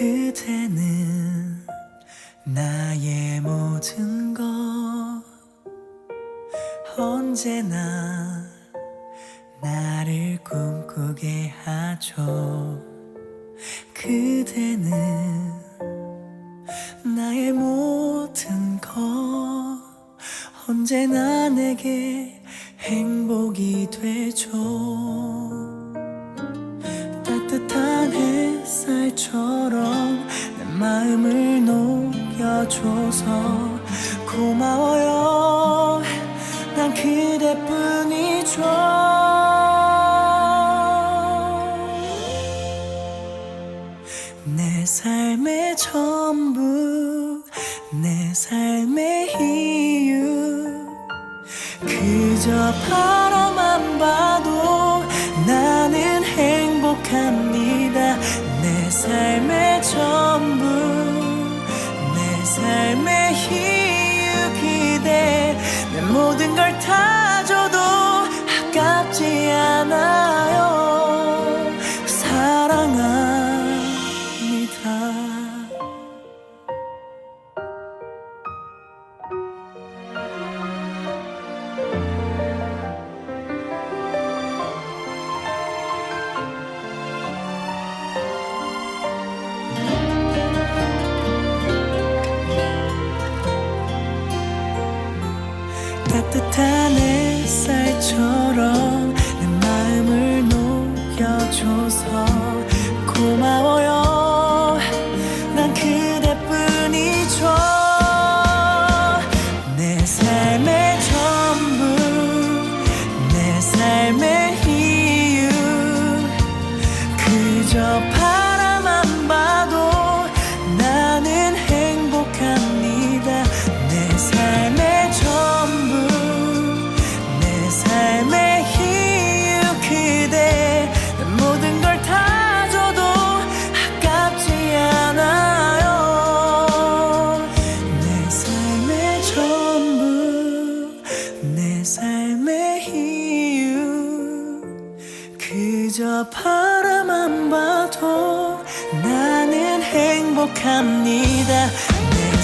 그대는 나의 모든 것. 언제나 나를 꿈꾸게 하죠. 그대는 나의 모든 것. 언제나 내게 행복이 되죠. 따뜻한 햇살처럼 내 마음을 녹여줘서 고마워요. 난 그대뿐이죠. 내 삶의 전부 내 삶의 이유. 그저 바라 내 모든 걸 다 줘도 아깝지 않아요 따뜻한 햇살처럼 내 마음을 녹여줘서 고마워요. 난 그대뿐이죠. 내 삶의 전부 내 삶의 이유. 그저 바라만 봐 그저 바라만 봐도 나는 행복합니다. 내